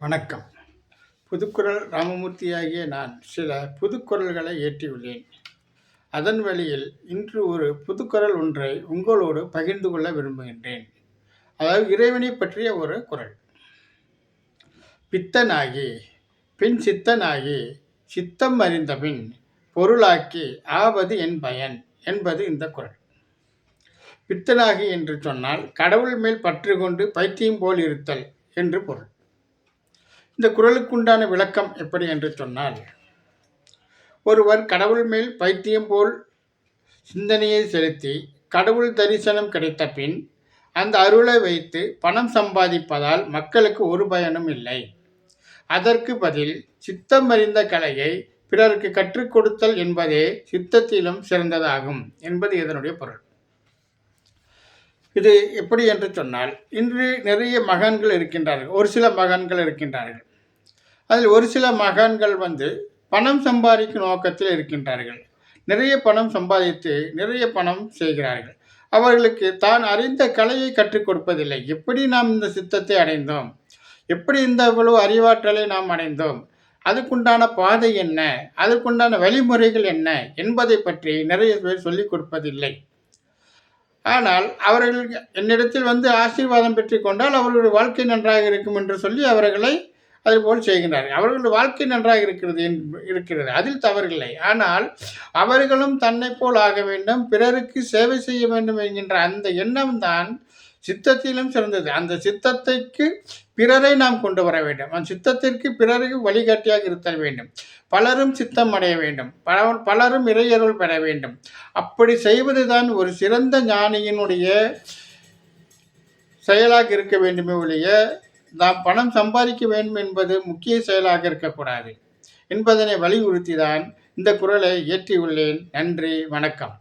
வணக்கம். புதுக்குரல் ராமமூர்த்தியாகிய நான் சில புதுக்குரல்களை ஏற்றியுள்ளேன். அதன் வழியில் இன்று ஒரு புதுக்குரல் ஒன்றை உங்களோடு பகிர்ந்து கொள்ள விரும்புகின்றேன். அதாவது இறைவனை பற்றிய ஒரு குறள் பித்தனாகி பின் சித்தனாகி சித்தம் அறிந்தபின் பொருளாக்கி ஆவது என் பயன் என்பது இந்த குரல். பித்தனாகி என்று சொன்னால் கடவுள் மேல் பற்று கொண்டு பைத்தியம் போல் இருத்தல் என்று பொருள். இந்த குரலுக்குண்டான விளக்கம் எப்படி என்று சொன்னால் ஒருவர் கடவுள் மேல் பைத்தியம் போல் சிந்தனையை செலுத்தி கடவுள் தரிசனம் கிடைத்த பின் அந்த அருளை வைத்து பணம் சம்பாதிப்பதால் மக்களுக்கு ஒரு பயனும் இல்லை. அதற்கு பதில் சித்தம் அறிந்த கலையை பிறருக்கு கற்றுக் கொடுத்தல் என்பதே சித்தத்திலும் சிறந்ததாகும் என்பது இதனுடைய பொருள். இது எப்படி என்று சொன்னால் இன்று நிறைய மகன்கள் இருக்கின்றார்கள் ஒரு சில மகன்கள் இருக்கின்றார்கள். அதில் ஒரு சில மகான்கள் வந்து பணம் சம்பாதிக்கும் நோக்கத்தில் இருக்கின்றார்கள். நிறைய பணம் சம்பாதித்து நிறைய பணம் செய்கிறார்கள். அவர்களுக்கு தான் அறிந்த கலையை கற்றுக் கொடுப்பதில்லை. எப்படி நாம் இந்த சித்தத்தை அடைந்தோம்? எப்படி இந்த இவ்வளவு அறிவாற்றலை நாம் அடைந்தோம்? அதுக்குண்டான பாதை என்ன? அதுக்குண்டான வழிமுறைகள் என்ன? என்பதை பற்றி நிறைய பேர் சொல்லிக் கொடுப்பதில்லை. ஆனால் அவர்கள் என்னிடத்தில் வந்து ஆசீர்வாதம் பெற்றுக்கொண்டால் அவர்களுடைய வாழ்க்கை நன்றாக இருக்கும் என்று சொல்லி அவர்களை அதுபோல் செய்கின்றார்கள் அவர்கள் வாழ்க்கை நன்றாக இருக்கிறது இருக்கிறது. அதில் தவறில்லை. ஆனால் அவர்களும் தன்னை போல் ஆக வேண்டும் பிறருக்கு சேவை செய்ய வேண்டும் என்கின்ற அந்த எண்ணம் தான் சித்தத்திலும் சிறந்தது. அந்த சித்தத்தைக்கு பிறரை நாம் கொண்டு வர வேண்டும். அந்த சித்தத்திற்கு பிறருக்கு வழிகாட்டியாக இருத்தல் வேண்டும். பலரும் சித்தம் அடைய வேண்டும். பல பலரும் இறையருள் பெற வேண்டும். அப்படி செய்வதுதான் ஒரு சிறந்த ஞானியினுடைய செயலாக இருக்க வேண்டுமே ஒழிய நாம் பணம் சம்பாதிக்க வேண்டும் என்பது முக்கிய செயலாக இருக்கக்கூடாது. என்பதனை வலியுறுத்தி தான் இந்த குரலை இயற்றியுள்ளேன். நன்றி வணக்கம்.